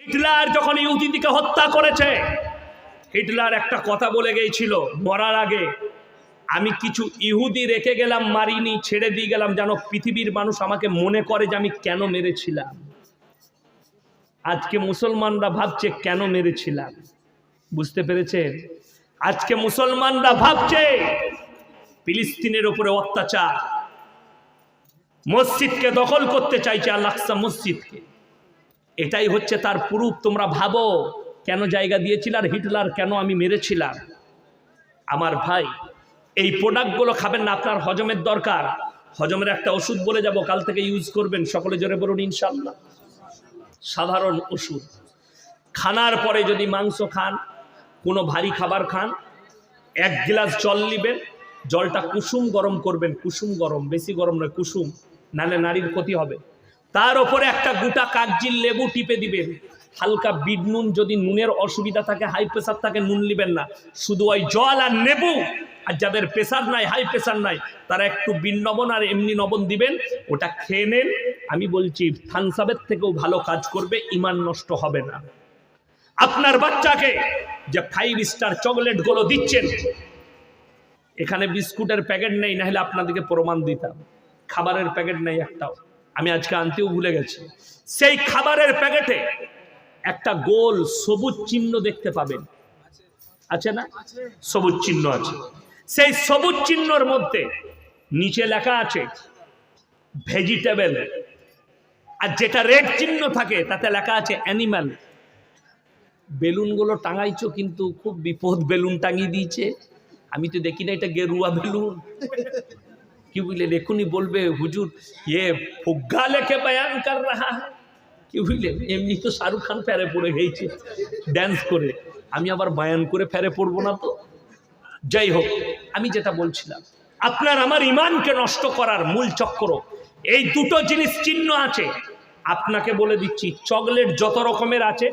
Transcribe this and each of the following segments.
Hitler যখন ইহুদিদিকে হত্যা করেছে, হিটলার একটা কথা বলে গিয়েছিল মরার আগে, আমি কিছু ইহুদি রেখে গেলাম, মারিনি, ছেড়ে দিয়ে গেলাম, যেন পৃথিবীর মানুষ আমাকে মনে করে যে আমি কেন মেরেছিলাম। আজকে মুসলমানরা ভাবছে কেন মেরেছিলাম। বুঝতে পেরেছেন? আজকে মুসলমানরা ভাবছে, ফিলিস্তিনের উপরে অত্যাচার। মসজিদকে দখল করতে চাইছে আল আকসা মসজিদকে। এটাই হচ্ছে তার প্রুফ, তোমরা ভাবো কেন জায়গা দিয়েছিল আর হিটলার কেন আমি মেরেছিলাম। আমার ভাই, এই প্রোডাক্টগুলো খাবেন না, আপনার হজমের দরকার। হজমের একটা ওষুধ বলে যাব, কাল থেকে ইউজ করবেন, সকলে জোরে বলুন ইনশাল্লাহ সাধারণ ওষুধ। খানার পরে যদি মাংস খান, কোনো ভারী খাবার খান, এক গ্লাস জল নেবেন, জলটা কুসুম গরম করবেন, কুসুম গরম, বেশি গরম নয়, কুসুম নালে নারীর ক্ষতি হবে। তার ওপরে একটা গোটা কাগজির লেবু টিপে দিবেন। হালকা বিট নুন, যদি নুনের অসুবিধা থাকে, হাই প্রেশার থাকে, নুন নেবেন না। শুধু ওই জল আর নেবু আর যাদের প্রেশার নাই, হাই প্রেশার নাই, তারা একটু বিন নবন আর এমনি নবন দিবেন, ওটা খেয়ে নেন। আমি বলছি থানসাবের থেকেও ভালো কাজ করবে, ইমান নষ্ট হবে না। আপনার বাচ্চাকে যে ফাইভ স্টার চকলেটগুলো দিচ্ছেন, এখানে বিস্কুটের প্যাকেট নেই না হলে আপনাদেরকে প্রমাণ দিতাম। খাবারের প্যাকেট নেই একটাও। আমি আজকে আনতেও ভুলে গেছি। সেই খাবারের প্যাকেটে একটা গোল সবুজ চিহ্ন দেখতে পাবেন। আছে না? সবুজ চিহ্ন আছে। সেই সবুজ চিহ্নর মধ্যে নিচে লেখা আছে, ভেজিটেবল। আর যেটা রেড চিহ্ন থাকে, তাতে লেখা আছে, অ্যানিম্যাল। বেলুনগুলো টাঙাইছো কিন্তু খুব বিপদ, বেলুন টাঙিয়ে দিয়েছে। আমি তো দেখি না এটা গেরুয়া বেলুন। কি বুঝলেন এখনই বলবে, হুজুর ইয়ে ফুগ্গা লেখে বয়ান কর রাহা। কি বুঝলেন এমনি তো শাহরুখ খান ফেরে পড়ে গেছে ড্যান্স করে। আমি আবার বায়ান করে ফেরে পড়ব না তো? যাই হোক, আমি যেটা বলছিলাম, আপনার আমার ইমানকে নষ্ট করার মূল চক্র, এই দুটো জিনিস চিহ্ন আছে। আপনাকে বলে দিচ্ছি, চকলেট যত রকমের আছে,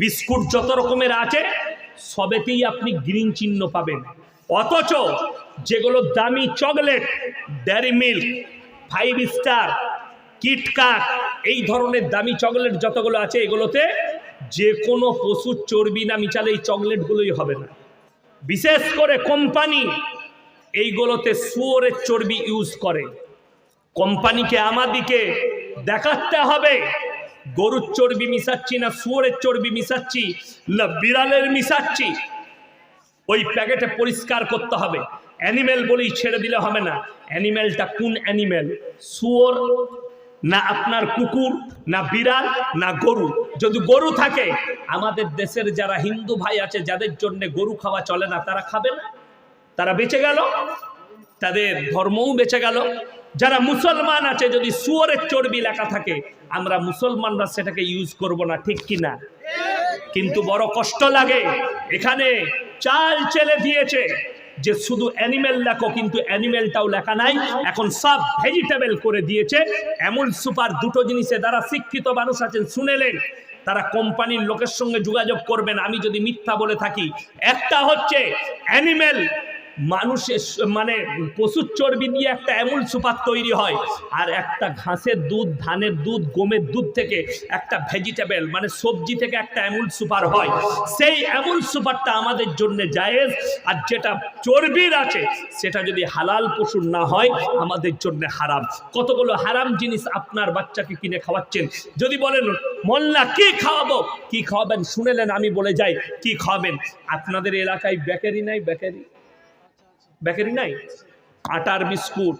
বিস্কুট যত রকমের আছে, সবেতেই আপনি গ্রিন চিহ্ন পাবেন। অথচ যেগুলো দামি chocolate Dairy Milk Five Star KitKat এই ধরনের দামি চকলেট যতগুলো আছে এগুলোতে যে কোনো পশুর চর্বি না মিচালে এই চকলেটগুলোই হবে না। বিশেষ করে কোম্পানি এইগুলোতে শুয়োরের চর্বি ইউজ করে। কোম্পানিকে আমাদিকে দেখাতে হবে, গরুর চর্বি মিশাচ্ছি না, শুয়োরের চর্বি মিশাচ্ছি না, বিড়ালের মিশাচ্ছি। ওই প্যাকেটে পরিষ্কার করতে হবে। অ্যানিমেল বলেই ছেড়ে দিলে হবে না। অ্যানিমেলটা কোন অ্যানিমেল শুয়োর, না আপনার কুকুর, না বিড়াল, না গরু। যদি গরু থাকে, আমাদের দেশের যারা হিন্দু ভাই আছে, যাদের জন্য গরু খাওয়া চলে না, তারা খাবে না? তারা বেঁচে গেল? তাদের ধর্মও বেঁচে গেল? যারা মুসলমান আছে, যদি শুয়োরের চর্বি লেখা থাকে, আমরা মুসলমানরা সেটাকে ইউজ করব না, ঠিক কি না কিন্তু বড় কষ্ট লাগে। এখানে চাল চেলে দিয়েছে যে শুধু অ্যানিমেল লেখো, কিন্তু অ্যানিমেলটাও লেখা নাই। এখন সব ভেজিটেবল করে দিয়েছে। এমন সুপার দুটো জিনিসে দ্বারা শিক্ষিত মানুষ আছেন, শুনেলেন, তারা কোম্পানির লোকের সঙ্গে যোগাযোগ করবেন। আমি যদি মিথ্যা বলে থাকি, একটা হচ্ছে অ্যানিমেল মানুষের মানে পশুর চর্বি দিয়ে একটা এমুল সুপার তৈরি হয়। আর একটা ঘাসের দুধ, ধানের দুধ, গমের দুধ থেকে একটা ভেজিটেবল মানে সবজি থেকে একটা এমুল সুপার হয়। সেই এমুল সুপারটা আমাদের জন্য জায়েজ। আর যেটা চর্বির আছে, সেটা যদি হালাল পশুর না হয়, আমাদের জন্য হারাম। কতগুলো হারাম জিনিস আপনার বাচ্চাকে কিনে খাওয়াচ্ছেন? যদি বলেন, মোল্লা, কি খাওয়াবো? কি খাওয়াবেন? শুনেলেন আমি বলে যাই, কি খাওয়াবেন? আপনাদের এলাকায় বেকারি নাই, বেকারি? বেকারি নাই? আটার বিস্কুট,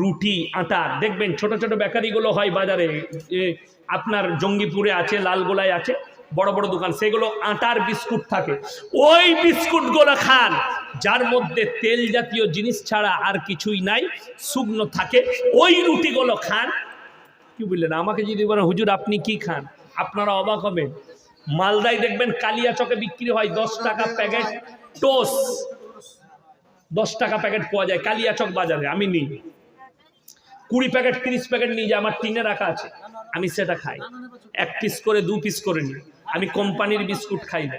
রুটি, আটা। দেখবেন ছোট ছোট বেকারিগুলো হয় বাজারে। আপনার জঙ্গিপুরে আছে, লালগোলায় আছে, বড় বড় দোকান, সেগুলো আটার বিস্কুট থাকে। ওই বিস্কুটগুলো খান, যার মধ্যে তেল জাতীয় জিনিস ছাড়া আর কিছুই নাই, শুকনো থাকে। ওই রুটিগুলো খান। কি বললেন? আমাকে যদি বলেন, হুজুর, আপনি কি খান? আপনারা অবাক হবেন। মালদায় দেখবেন কালিয়া চকে বিক্রি হয় দশ টাকা প্যাকেট। টোস দশ টাকা প্যাকেট পাওয়া যায় কালিয়াচক বাজারে, আমি নিই। কুড়ি প্যাকেট তিরিশ প্যাকেট নিয়ে যাই আমার টিনে রাখা আছে, আমি সেটা খাই। এক পিস করে, দু পিস করে নিই। আমি কোম্পানির বিস্কুট খাই না।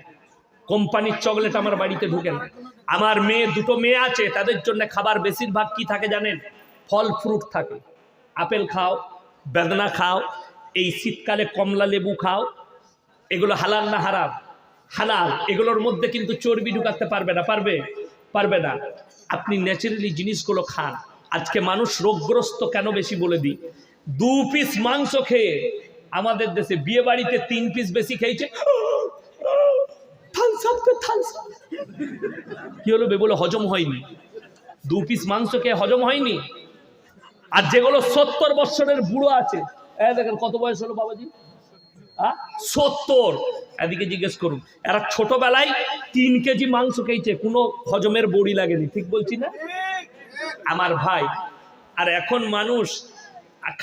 কোম্পানির চকলেট আমার বাড়িতে ঢুকে না। আমার মেয়ে, দুটো মেয়ে আছে, তাদের জন্য খাবার বেশিরভাগ কি থাকে জানেন? ফল ফ্রুট থাকে। আপেল খাও, বেদনা খাও, এই শীতকালে কমলা লেবু খাও, এগুলো হালাল না হারাম? হালাল। এগুলোর মধ্যে কিন্তু চর্বি ঢুকাতে পারবে না, পারবে? পারবে না। আপনি ন্যাচারালি জিনিসগুলো খান। আজকে মানুষ রোগগ্রস্ত কেন বেশি বলে দিই? দু পিস মাংস খেয়ে আমাদের দেশে বিয়ে বাড়িতে তিন পিস বেশি খেয়েছে। কে হলো বে? বলে হজম হয়নি। দু পিস মাংস খেয়ে হজম হয়নি? আর যেগুলো সত্তর বৎসরের বুড়ো আছে দেখেন কত বয়স হলো বাবাজি? সত্তর। এদিকে জিজ্ঞেস করুন, এরা ছোটবেলায় তিন কেজি মাংস খেয়েছে, কোনো হজমের বড়ি লাগেনি, ঠিক বলছি না? আমার ভাই, আর এখন মানুষ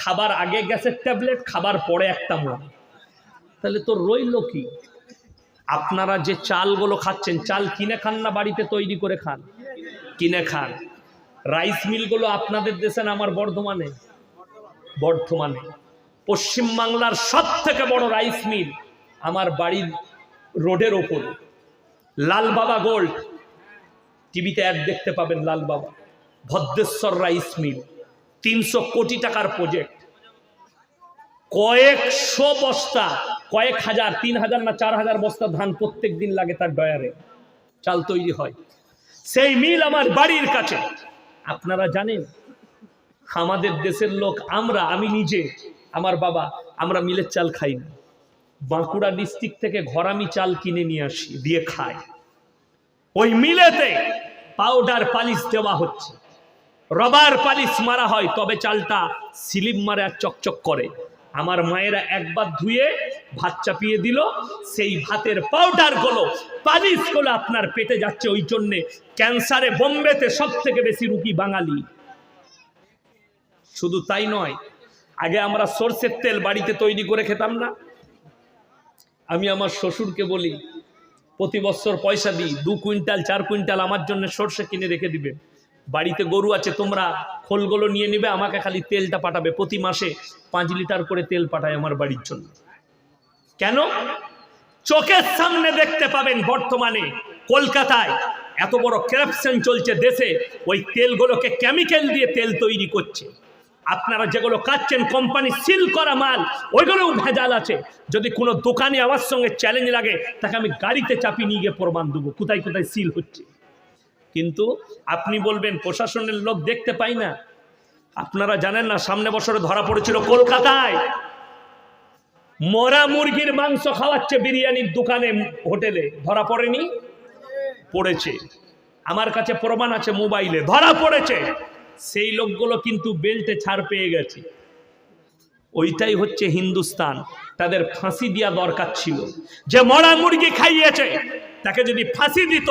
খাবার আগে গ্যাসের ট্যাবলেট, খাবার পরে একটা মন তাহলে তো রইল কি? আপনারা যে চালগুলো খাচ্ছেন, চাল কিনে খান না বাড়িতে তৈরি করে খান? কিনে খান। রাইস মিলগুলো আপনাদের দেশে না, আমার বর্ধমানে? বর্ধমানে। পশ্চিমবাংলার সব থেকে বড় রাইস মিল আমার বাড়ির রোডের ওপরে। লাল বাবা গোল্ড। টিভিতে অ্যাড দেখতে পাবেন লাল বাবা। Bhadreswar rice mill. তিনশো কোটি টাকার প্রজেক্ট। কয়েকশো বস্তা, কয়েক হাজার, তিন হাজার না চার হাজার বস্তা ধান প্রত্যেক দিন লাগে তার ডয়ারে চাল তৈরি হয়। সেই মিল আমার বাড়ির কাছে। আপনারা জানেন, আমাদের দেশের লোক আমরা, আমি নিজে। আমার বাবা, আমরা মিলের চাল খাই না। বাঁকুড়া ডিস্ট্রিক্ট থেকে ঘরামি চাল কিনে নিয়ে আসি, দিয়ে খাই ওই মিলেতে পাউডার পালিশ দেওয়া হচ্ছে। রবার পালিশ মারা হয়, তবে চালটা স্লিপ মারে আর চকচক করে। আমার মায়েরা একবার ধুয়ে ভাত চাপিয়ে দিল, সেই ভাতের পাউডারগুলো পালিশগুলো আপনার পেটে যাচ্ছে। ওই জন্যে ক্যান্সারে বোম্বেতে সব থেকে বেশি রুগী বাঙালি। শুধু তাই নয় আগে আমরা সর্ষের তেল বাড়িতে তৈরি করে খেতাম না। আমি আমার শ্বশুরকে বলি, প্রতি বছর পয়সা দিই, দু কুইন্টাল, চার কুইন্টাল আমার জন্য সর্ষে কিনে রেখে দিবে। বাড়িতে গরু আছে, তোমরা খোলগুলো নিয়ে নিবে, আমাকে খালি তেলটা পাঠাবে। প্রতি মাসে পাঁচ লিটার করে তেল পাঠায় আমার বাড়ির জন্য। কেন? চোখের সামনে দেখতে পাবেন বর্তমানে কলকাতায় এত বড় করাপশন চলছে দেশে, ওই তেলগুলোকে কেমিক্যাল দিয়ে তেল তৈরি করছে। আপনারা যেগুলো কাচ্ছেন কোম্পানি সিল করা মাল, ওইগুলোও ভেজাল আছে। যদি কোনো দোকানে আমার সঙ্গে চ্যালেঞ্জ লাগে, তাকে আমি গাড়িতে চাপিয়ে নিয়ে গিয়ে প্রমাণ দেবো, কোথায় কোথায় সিল হচ্ছে। কিন্তু আপনি বলবেন, প্রশাসনের লোক দেখতে পাই না। আপনারা জানেন না, সামনে বছরে ধরা পড়েছিল কলকাতায়। মরা মুরগির মাংস খাওয়াচ্ছে বিরিয়ানির দোকানে, হোটেলে। ধরা পড়েনি? পড়েছে। আমার কাছে প্রমাণ আছে মোবাইলে, ধরা পড়েছে। সেই লোকগুলো কিন্তু বেল্টে ছাড় পেয়ে গেছে। ওইটাই হচ্ছে হিন্দুস্তান। তাদের ফাঁসি দেওয়া দরকার ছিল। যে মরা মুরগি খাইয়েছে, তাকে যদি ফাঁসি দিত,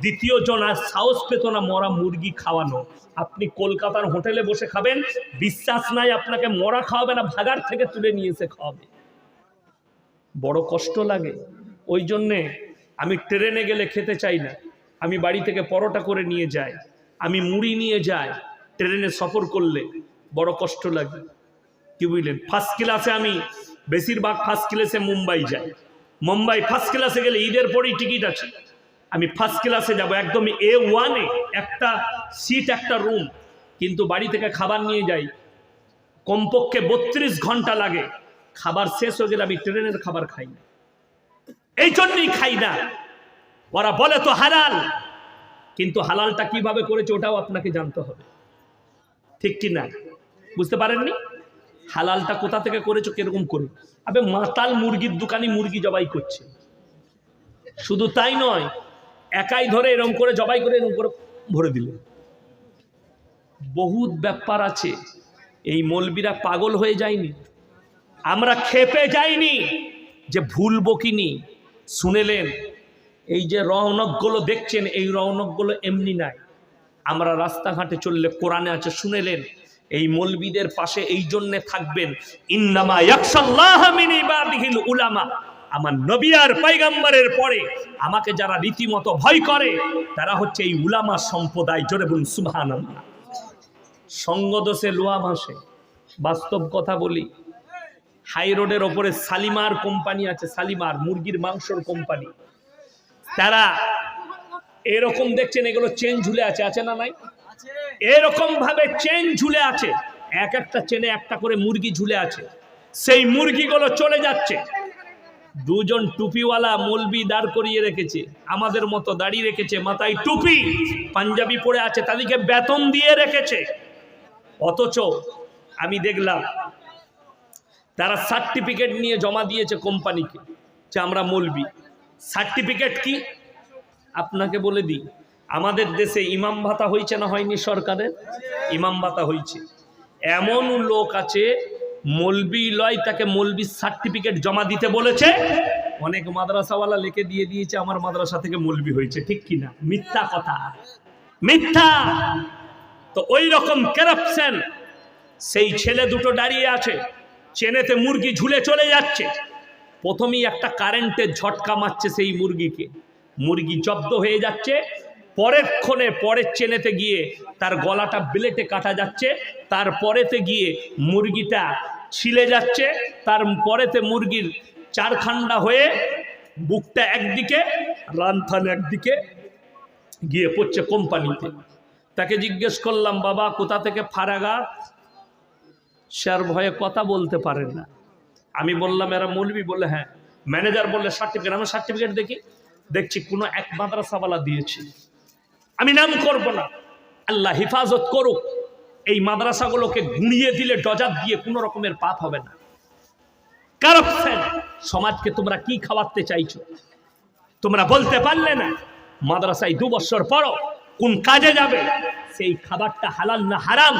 দ্বিতীয় জন আর সাহস পেত না মরা মুরগি খাওয়ানো। আপনি কলকাতার হোটেলে বসে খাবেন, বিশ্বাস নাই আপনাকে মরা খাওয়াবে না ভাগার থেকে তুলে নিয়ে এসে খাওয়াবে। বড় কষ্ট লাগে। ওই জন্যে আমি ট্রেনে গেলে খেতে চাই না। আমি বাড়ি থেকে পরোটা করে নিয়ে যাই। আমি মুড়ি নিয়ে যাই, ট্রেনে সফর করলে বড় কষ্ট লাগে। কি বুঝলেন? ফার্স্ট ক্লাসে আমি বেশিরভাগ ফার্স্ট ক্লাসে মুম্বাই যাই। মুম্বাই ফার্স্ট ক্লাসে গেলে ঈদের পরেই টিকিট আছে। আমি ফার্স্ট ক্লাসে যাব, একদম এ ওয়ানে একটা সিট একটা রুম কিন্তু বাড়ি থেকে খাবার নিয়ে যাই, কমপক্ষে বত্রিশ ঘণ্টা লাগে। খাবার শেষ হয়ে গেলে আমি ট্রেনের খাবার খাই না। এই জন্যই খাই না। ওরা বলে তো হালাল। কিন্তু হালালটা কীভাবে করেছে ওটাও আপনাকে জানতে হবে। ঠিক কি না? বুঝতে পারেননি? হালালটা কোথা থেকে করেছ, কীরকম করে? আবে মাতাল মুরগির দোকানি মুরগি জবাই করছে। শুধু তাই নয়, একাই ধরে এরকম করে জবাই করে এরকম করে ভরে দিলে। বহুত ব্যাপার আছে, এই মলবিরা পাগল হয়ে যায়নি। আমরা খেপে যাইনি যে ভুল বকিনি শুনেলেন এই যে রৌনকগুলো দেখছেন, এই রৌনকগুলো এমনি নাই। আমরা রাস্তাঘাটে চললে কোরআনে আছে, শুনেলেন, এই মলবিদের পাশে এই জন্যে থাকবেন, ইন্নামা উলামা। আমার নবী আর পাইগাম্বারের পরে আমাকে যারা রীতিমতো ভয় করে, তারা হচ্ছে এই উলামা সম্প্রদায়, জোরে বলুন, সুবহানাল্লাহ। সঙ্গদোষে লোয়া ভাসে। বাস্তব কথা বলি, হাই রোডের ওপরে সালিমার কোম্পানি আছে, সালিমার, মুরগির মাংসর কোম্পানি। তারা এরকম দেখছেন এগুলো চেন ঝুলে আছে আছে না নাই? এরকম ভাবে চেন ঝুলে আছে। এক একটা চেনে একটা করে মুরগি ঝুলে আছে। সেই মুরগিগুলো চলে যাচ্ছে। দুজন টুপিওয়ালা মলবি দাঁড় করিয়ে রেখেছে। আমাদের মতো দাঁড়িয়ে রেখেছে মাথায় টুপি। পাঞ্জাবি পরে আছে, তাদেরকে বেতন দিয়ে রেখেছে। অথচ আমি দেখলাম, তারা সার্টিফিকেট নিয়ে জমা দিয়েছে কোম্পানিকে যে আমরা মলবি। সার্টিফিকেট কি? আপনাকে বলে দিই, আমাদের দেশে ইমাম ভাতা হয়েছে না হয়নি সরকারের? ইমাম ভাতা হয়েছে এমন লোক আছে, মলবি লয় তাকে মলবি সার্টিফিকেট জমা দিতে বলেছে। অনেক মাদ্রাসাওয়ালা লিখে দিয়ে দিয়েছে, আমার মাদ্রাসা থেকে মলবি হয়েছে, ঠিক কি না? মিথ্যা কথা। মিথ্যা! তো ওই রকম কারাপশন সেই ছেলে দুটো দাঁড়িয়ে আছে, চেনেতে মুরগি ঝুলে চলে যাচ্ছে। প্রথমেই একটা কারেন্টের ঝটকা মারছে সেই মুরগিকে। মুরগি জব্দ হয়ে যাচ্ছে, পরের ক্ষণে পরের চেনেতে গিয়ে তার গলাটা ব্লেটে কাটা যাচ্ছে, তার পরেতে গিয়ে মুরগিটা ছিলে যাচ্ছে, তার পরেতে মুরগির চারখান্ডা হয়ে বুকটা একদিকে, রানথান একদিকে গিয়ে পড়ছে কোম্পানিতে। তাকে জিজ্ঞেস করলাম, বাবা, কোথা থেকে ফারাগা সে ভয়ে কথা বলতে পারেন না। আমি বললাম, এরা মৌলবি? বলে হ্যাঁ। ম্যানেজার বললে সার্টিফিকেট আমি সার্টিফিকেট দেখি। দেখছি কোনো এক মাদ্রাসাওয়ালা দিয়েছি। আমি নাম করব না। আল্লাহ হেফাজত করুক। এই মাদ্রাসাগুলোকে গুঁড়িয়ে দিলে ডজার দিয়ে কোনো রকমের পাপ হবে না। কারাপশন সমাজকে তোমরা কি খাওয়াতে চাইছো? তোমরা বলতে পারলে না। মাদ্রাসায় দু বছর পরও কোন কাজে যাবে? সেই খাবারটা হালাল না হারাম?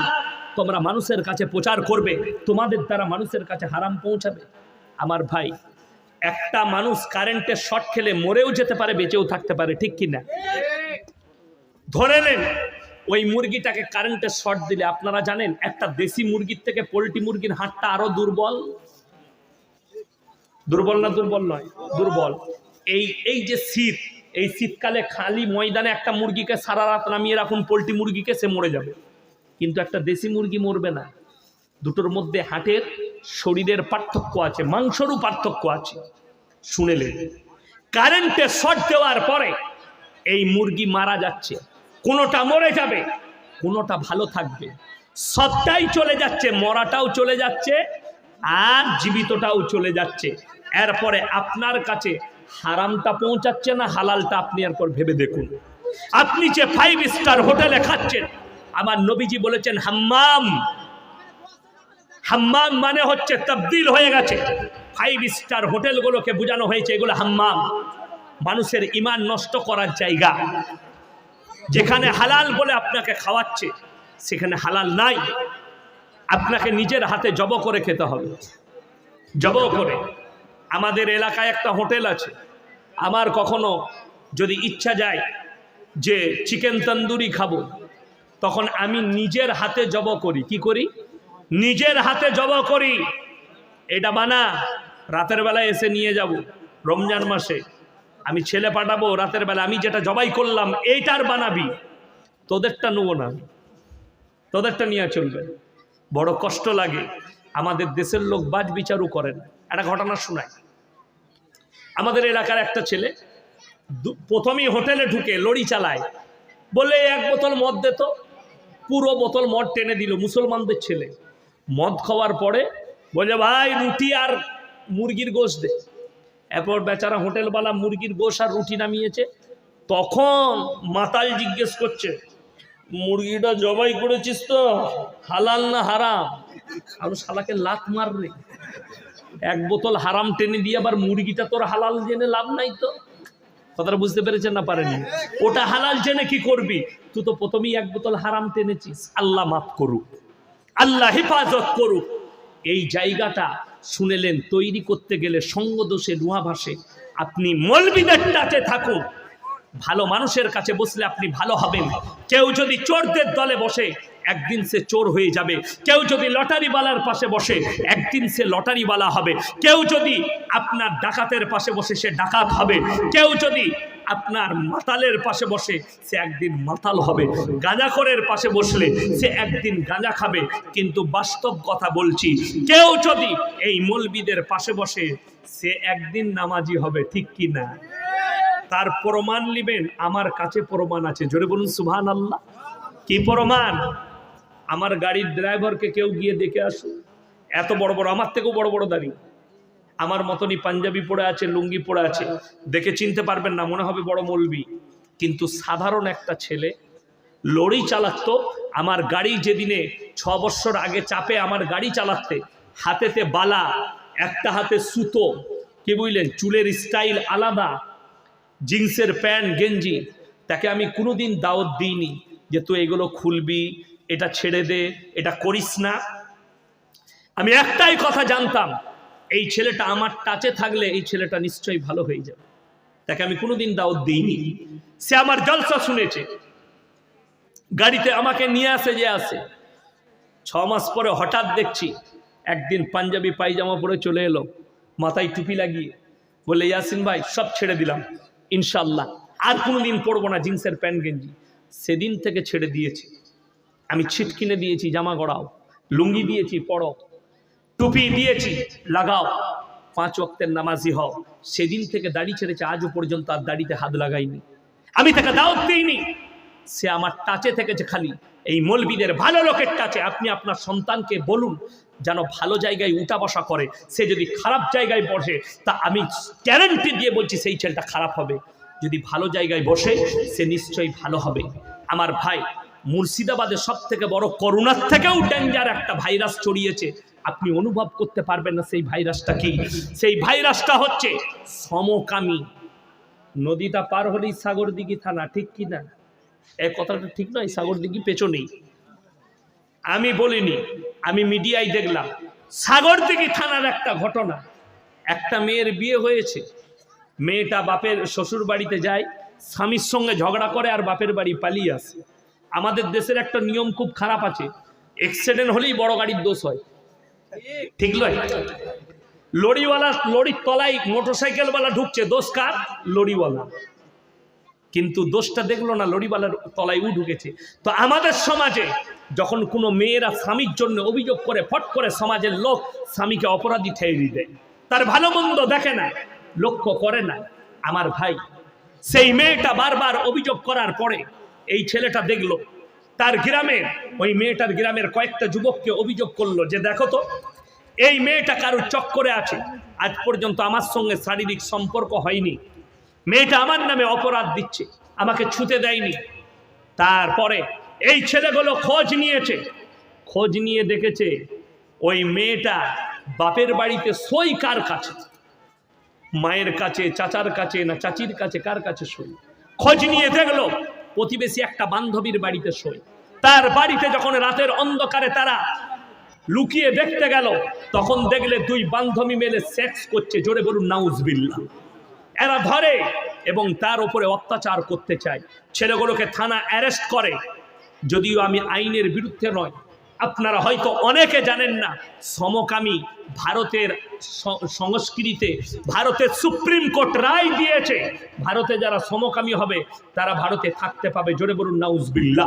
তোমরা মানুষের কাছে প্রচার করবে, তোমাদের দ্বারা মানুষের কাছে হারাম পৌঁছাবে। আমার ভাই, একটা মানুষ কারেন্টের শট খেলে মরেও যেতে পারে, বেঁচেও থাকতে পারে, ঠিক কি না ধরে নেন, ওই মুরগিটাকে কারেন্টের শট দিলে, আপনারা জানেন, একটা দেশি মুরগির থেকে পোলট্রি মুরগির হাটটা আরও দুর্বল? দুর্বল না দুর্বল নয়? দুর্বল। এই এই যে শীত, এই শীতকালে খালি ময়দানে একটা মুরগিকে সারা রাত নামিয়ে রাখুন, পোলট্রি মুরগিকে, সে মরে যাবে। কিন্তু একটা দেশি মুরগি মরবে না। দুটোর মধ্যে হাটের শরীরের পার্থক্য আছে, মাংসরও পার্থক্য আছে। শুনেলেন কারেন্টে শর্ট দেওয়ার পরে এই মুরগি মারা যাচ্ছে, কোনোটা মরে যাবে, কোনোটা ভালো থাকবে। সবটাই চলে যাচ্ছে, মরাটাও চলে যাচ্ছে আর জীবিতটাও চলে যাচ্ছে। এরপরে আপনার কাছে হারামটা পৌঁছাচ্ছে না, হালালটা আপনি এরপর ভেবে দেখুন। আপনি যে ফাইভ স্টার হোটেলে খাচ্ছেন আমার নবীজি বলেছেন, হাম্মাম। হাম্মাম মানে হচ্ছে তবদিল হয়ে গেছে। ফাইভ স্টার হোটেলগুলোকে বোঝানো হয়েছে, এগুলো হাম্মাম। মানুষের ইমান নষ্ট করার জায়গা। যেখানে হালাল বলে আপনাকে খাওয়াচ্ছে, সেখানে হালাল নাই। আপনাকে নিজের হাতে জব করে খেতে হবে। জব করে। আমাদের এলাকায় একটা হোটেল আছে। আমার কখনো যদি ইচ্ছা যায় যে চিকেন তন্দুরি খাব তখন আমি নিজের হাতে জব করি। কি করি? নিজের হাতে জব করি। এটা বানা, রাতের বেলায় এসে নিয়ে যাব, রমজান মাসে। আমি ছেলে পাঠাবো রাতের বেলা। আমি যেটা জবাই করলাম, এইটার বানাবি। তোদেরটা নেব না। তোদেরটা নিয়ে চলবে। বড় কষ্ট লাগে। আমাদের দেশের লোক বাজ বিচারও করেন একটা ঘটনা শোনায় আমাদের এলাকার একটা ছেলে প্রথমেই হোটেলে ঢুকে লড়ি চালায়। বলে এক বোতল মদ দে তো। পুরো বোতল মদ টেনে দিল, মুসলমানদের ছেলে। মদ খাওয়ার পরে বলে, ভাই, রুটি আর মুরগির গোশ দে। এরপর বেচারা হোটেলওয়ালা মুরগির গোশ আর রুটি নামিয়েছে। তখন মাতাল জিজ্ঞেস করছে, মুরগিটা জবাই করেছিস তো? হালাল না হারাম? আর শালাকে লাত মাররে এক বোতল হারাম টেনে দিয়ে আবার মুরগিটা তোর হালাল জেনে লাভ নাই তো? কথাটা বুঝতে পেরেছেন না পারেনি ওটা হালাল জেনে কি করবি? তুই তো প্রথমেই এক বোতল হারাম টেনেছিস। আল্লাহ মাফ করুক। আল্লাহ হেফাজত করুক। এই জায়গাটা শুনেলেন, তৈরি করতে গেলে সঙ্গ দোষে নোয়া ভাসে। আপনি মলবিদের টাচে থাকুন। ভালো মানুষের কাছে বসলে আপনি ভালো হবেন। কেউ যদি চোরদের দলে বসে একদিন সে চোর হয়ে যাবে। কেউ যদি লটারিওয়ালার পাশে বসে, একদিন সে লটারিওয়ালা হবে। কেউ যদি আপনার ডাকাতের পাশে বসে, সে ডাকাত হবে। কেউ যদি আপনার মাতালের পাশে বসে, সে একদিন মাতাল হবে। গাঁজাখরের পাশে বসলে, সে একদিন গাঁজা খাবে। কিন্তু বাস্তব কথা বলছি, কেউ যদি এই মলবিদের পাশে বসে, সে একদিন নামাজি হবে, ঠিক কি না? তার প্রমাণ নিবেন, আমার কাছে প্রমাণ আছে। জোরে বলুন সুভান আল্লাহ কি প্রমাণ? আমার গাড়ির ড্রাইভারকে কেউ গিয়ে দেখে আসুন এত বড় বড়, আমার থেকেও বড় বড় দাড়ি আমার মতনই পাঞ্জাবি পরে আছে, লুঙ্গি পরে আছে। দেখে চিনতে পারবেন না, মনে হবে বড় মলবি। কিন্তু সাধারণ একটা ছেলে, লরি চালাতো, আমার গাড়ি যেদিনে ছ বছর আগে চাপে আমার গাড়ি চালাতে, হাতেতে বালা, একটা হাতে সুতো, কি বুঝলেন? চুলের স্টাইল আলাদা, জিন্সের প্যান্ট, গেঞ্জি। তাকে আমি কোনোদিন দাওয়াত দিইনি যে, তুই এগুলো খুলবি এটা ছেড়ে দে, এটা করিস না। আমি একটাই কথা জানতাম, এই ছেলেটা আমার টাচে থাকলে এই ছেলেটা নিশ্চয়ই ভালো হয়ে যাবে। তাকে আমি কোনোদিন দাওয়াত দিইনি। সে আমার জলসা শুনেছে। গাড়িতে আমাকে নিয়ে আসে যে আসে। ছ মাস পরে হঠাৎ দেখছি, একদিন পাঞ্জাবি পায়জামা পরে চলে এলো, মাথায় টুপি লাগিয়ে। বলে ইয়াসিন ভাই, সব ছেড়ে দিলাম ইনশাল্লাহ আর কোনোদিন পরবো না, জিন্সের প্যান্ট গেঞ্জি। সেদিন থেকে ছেড়ে দিয়েছি। আমি ছিট কিনে দিয়েছি, জামা গড়াও। লুঙ্গি দিয়েছি, পড়ো। টুপি দিয়েছি, লাগাও। পাঁচ ওয়াক্তের নামাজি হও। সেদিন থেকে দাড়ি ছেড়েছে, আজও পর্যন্ত আর দাড়িতে হাত লাগাইনি। আমি তাকে দাওয়াত দিইনি। সে আমার টাচে থেকেছে খালি। এই মলবিদের ভালো লোকের টাচে আপনি আপনার সন্তানকে বলুন, যেন ভালো জায়গায় উঠা বসা করে। সে যদি খারাপ জায়গায় বসে, তা আমি গ্যারেন্টি দিয়ে বলছি সেই ছেলেটা খারাপ হবে। যদি ভালো জায়গায় বসে, সে নিশ্চয়ই ভালো হবে। আমার ভাই মুর্শিদাবাদের সব থেকে বড় করোনার থেকেও ডেঞ্জার একটা ভাইরাস ছড়িয়েছে। আপনি অনুভব করতে পারবেন না সেই ভাইরাসটা কি। সেই ভাইরাসটা হচ্ছে সমকামী। নদীটা পার হলেই সাগরদিঘি থানা, ঠিক কি না? এ কথাটা ঠিক নয়, সাগরদিঘি পেছনেই। আমি বলিনি, আমি মিডিয়ায় দেখলাম, সাগরদিঘি থানার একটা ঘটনা। একটা মেয়ের বিয়ে হয়েছে। মেয়েটা বাপের শ্বশুর বাড়িতে যায়, স্বামীর সঙ্গে ঝগড়া করে আর বাপের বাড়ি পালিয়ে আসে। আমাদের দেশের একটা নিয়ম খুব খারাপ আছে। অ্যাক্সিডেন্ট হলেই বড় গাড়ির দোষ হয়। ঠিক নয়? লরিওয়ালা, লরির তলায় মোটরসাইকেলওয়ালা ঢুকছে, দোষ কার? লরিওয়ালা। কিন্তু দোষটা দেখল না, লরিওয়ালার তলায় উ ঢুকেছে। তো আমাদের সমাজে যখন কোনো মেয়েরা স্বামীর জন্য অভিযোগ করে, ফট করে সমাজের লোক স্বামীকে অপরাধী ঠেয়ে দেয়। তার ভালো মন্দ দেখে না, লক্ষ্য করে না। আমার ভাই, সেই মেয়েটা বারবার অভিযোগ করার পরে এই ছেলেটা দেখল। তার গ্রামে, ওই মেয়েটার গ্রামের কয়েকটা যুবককে অভিযোগ করল যে, দেখো তো, এই মেয়েটা কারোর চক্করে আছে? আজ পর্যন্ত আমার সঙ্গে শারীরিক সম্পর্ক হয়নি। মেয়েটা আমার নামে অপরাধ দিচ্ছে, আমাকে ছুতে দেয়নি। তারপরে এই ছেলেগুলো খোঁজ নিয়েছে। খোঁজ নিয়ে দেখেছে, ওই মেয়েটা বাপের বাড়িতে সই কার কাছে? মায়ের কাছে, চাচার কাছে না চাচির কাছে, কার কাছে সই? খোঁজ নিয়ে দেখল প্রতিবেশী একটা বান্ধবীর বাড়িতে শোয়। তার বাড়িতে যখন রাতের অন্ধকারে তারা লুকিয়ে দেখতে গেল, তখন দেখলে দুই বান্ধবী মেলে সেক্স করছে, জোরে বলুন নাউজবিল্লা এরা ধরে এবং তার উপরে অত্যাচার করতে চায়। ছেলেগুলোকে থানা অ্যারেস্ট করে। যদিও আমি আইনের বিরুদ্ধে নয় আপনারা হয়তো অনেকে জানেন না, সমকামী ভারতের সংস্কৃতিতে ভারতের সুপ্রিম কোর্ট রায় দিয়েছে, ভারতে যারা সমকামী হবে, তারা ভারতে থাকতে পাবে। জোরে বলুন নাউজবিল্লা